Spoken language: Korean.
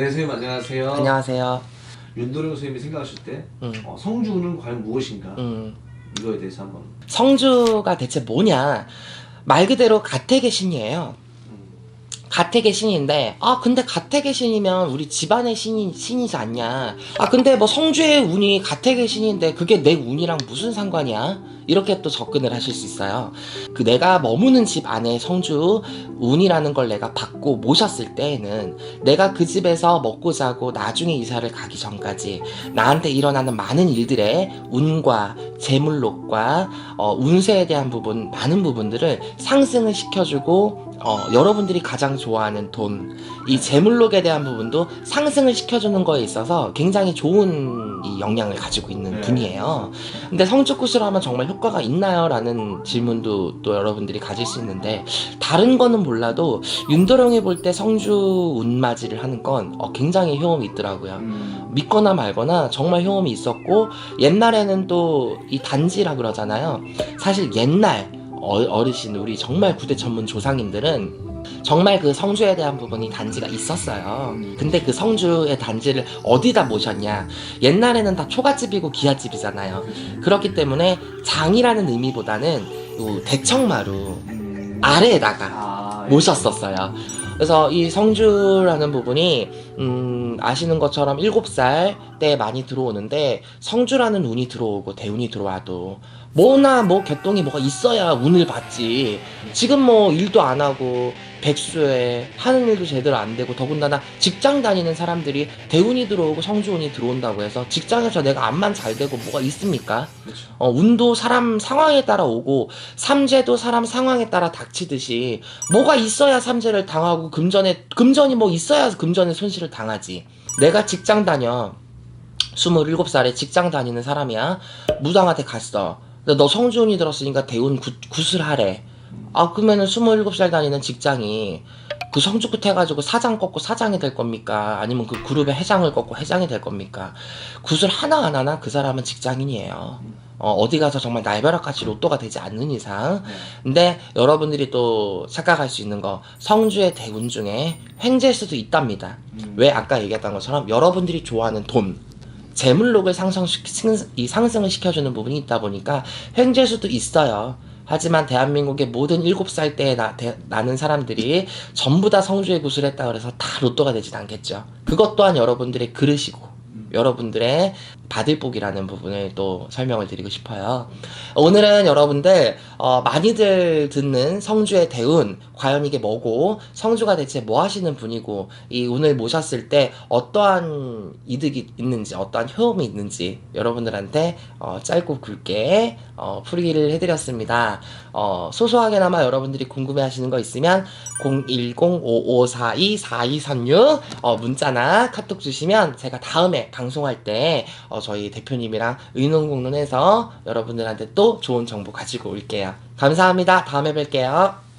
네, 선생님 안녕하세요. 안녕하세요. 윤도령 선생님이 생각하실 때 음. 어, 성주는 과연 무엇인가 음, 이거에 대해서 한번 성주가 대체 뭐냐? 말 그대로 가택의 신이에요. 가택의 신인데, 아, 근데 가택의 신이면 우리 집안의 신이, 신이지 않냐. 아, 근데 뭐 성주의 운이 가택의 신인데 그게 내 운이랑 무슨 상관이야? 이렇게 또 접근을 하실 수 있어요. 그 내가 머무는 집 안에 성주 운이라는 걸 내가 받고 모셨을 때에는 내가 그 집에서 먹고 자고 나중에 이사를 가기 전까지 나한테 일어나는 많은 일들의 운과 재물록과 어, 운세에 대한 부분 많은 부분들을 상승을 시켜주고 어, 여러분들이 가장 좋아하는 돈, 이 재물록에 대한 부분도 상승을 시켜주는 거에 있어서 굉장히 좋은 이 영향을 가지고 있는 네. 분이에요. 근데 성주굿을 하면 정말 효과 가 있나요? 라는 질문도 또 여러분들이 가질 수 있는데 다른 거는 몰라도 윤도령이 볼 때 성주 운맞이를 하는 건 어, 굉장히 효험이 있더라고요. 음. 믿거나 말거나 정말 효험이 있었고 옛날에는 또 이 단지라 그러잖아요. 사실 옛날 어- 어르신 우리 정말 구대 전문 조상님들은 정말 그 성주에 대한 부분이 단지가 있었어요. 근데 그 성주의 단지를 어디다 모셨냐? 옛날에는 다 초가집이고 기아집이잖아요. 그렇기 때문에 장이라는 의미보다는 요 대청마루 음. 아래에다가 아, 예. 모셨었어요. 그래서 이 성주라는 부분이 음, 아시는 것처럼 7살 때 많이 들어오는데 성주라는 운이 들어오고 대운이 들어와도 뭐나 뭐 개똥이 뭐가 있어야 운을 받지. 지금 뭐 일도 안 하고 백수에 하는 일도 제대로 안 되고 더군다나 직장 다니는 사람들이 대운이 들어오고 성주운이 들어온다고 해서 직장에서 내가 암만 잘 되고 뭐가 있습니까? 그렇죠. 어, 운도 사람 상황에 따라 오고 삼재도 사람 상황에 따라 닥치듯이 뭐가 있어야 삼재를 당하고 금전에 금전이 뭐 있어야 금전에 손실을 당하지. 내가 직장 다녀. 27살에 직장 다니는 사람이야. 무당한테 갔어. 너 성주운이 들었으니까 대운 굿, 굿을 하래. 아, 그러면은 27살 다니는 직장이 그 성주 끝 해가지고 사장 꺾고 사장이 될 겁니까? 아니면 그 그룹의 회장을 꺾고 회장이 될 겁니까? 굿을 하나 안 하나 그 사람은 직장인이에요. 어, 어디 가서 정말 날벼락같이 로또가 되지 않는 이상. 네. 근데 여러분들이 또 착각할 수 있는 거 성주의 대운 중에 횡재일 수도 있답니다. 음. 왜 아까 얘기했던 것처럼 여러분들이 좋아하는 돈, 재물록을 상승시, 이 상승을 시켜주는 부분이 있다 보니까 횡재일 수도 있어요. 하지만 대한민국의 모든 7살 때에 나, 대- 나는 사람들이 전부 다 성주의 구슬 했다 그래서 다 로또가 되진 않겠죠. 그것 또한 여러분들의 그릇이고 여러분들의 받을 복이라는 부분을 또 설명을 드리고 싶어요. 오늘은 여러분들 어, 많이들 듣는 성주의 대운 과연 이게 뭐고 성주가 대체 뭐 하시는 분이고 이 운을 모셨을 때 어떠한 이득이 있는지 어떠한 효험이 있는지 여러분들한테 어, 짧고 굵게 어, 풀이를 해드렸습니다. 어, 소소하게나마 여러분들이 궁금해하시는 거 있으면 010-5542-4236 어, 문자나 카톡 주시면 제가 다음에 방송할 때 어, 저희 대표님이랑 의논공론해서 여러분들한테 또 좋은 정보 가지고 올게요. 감사합니다. 다음에 뵐게요.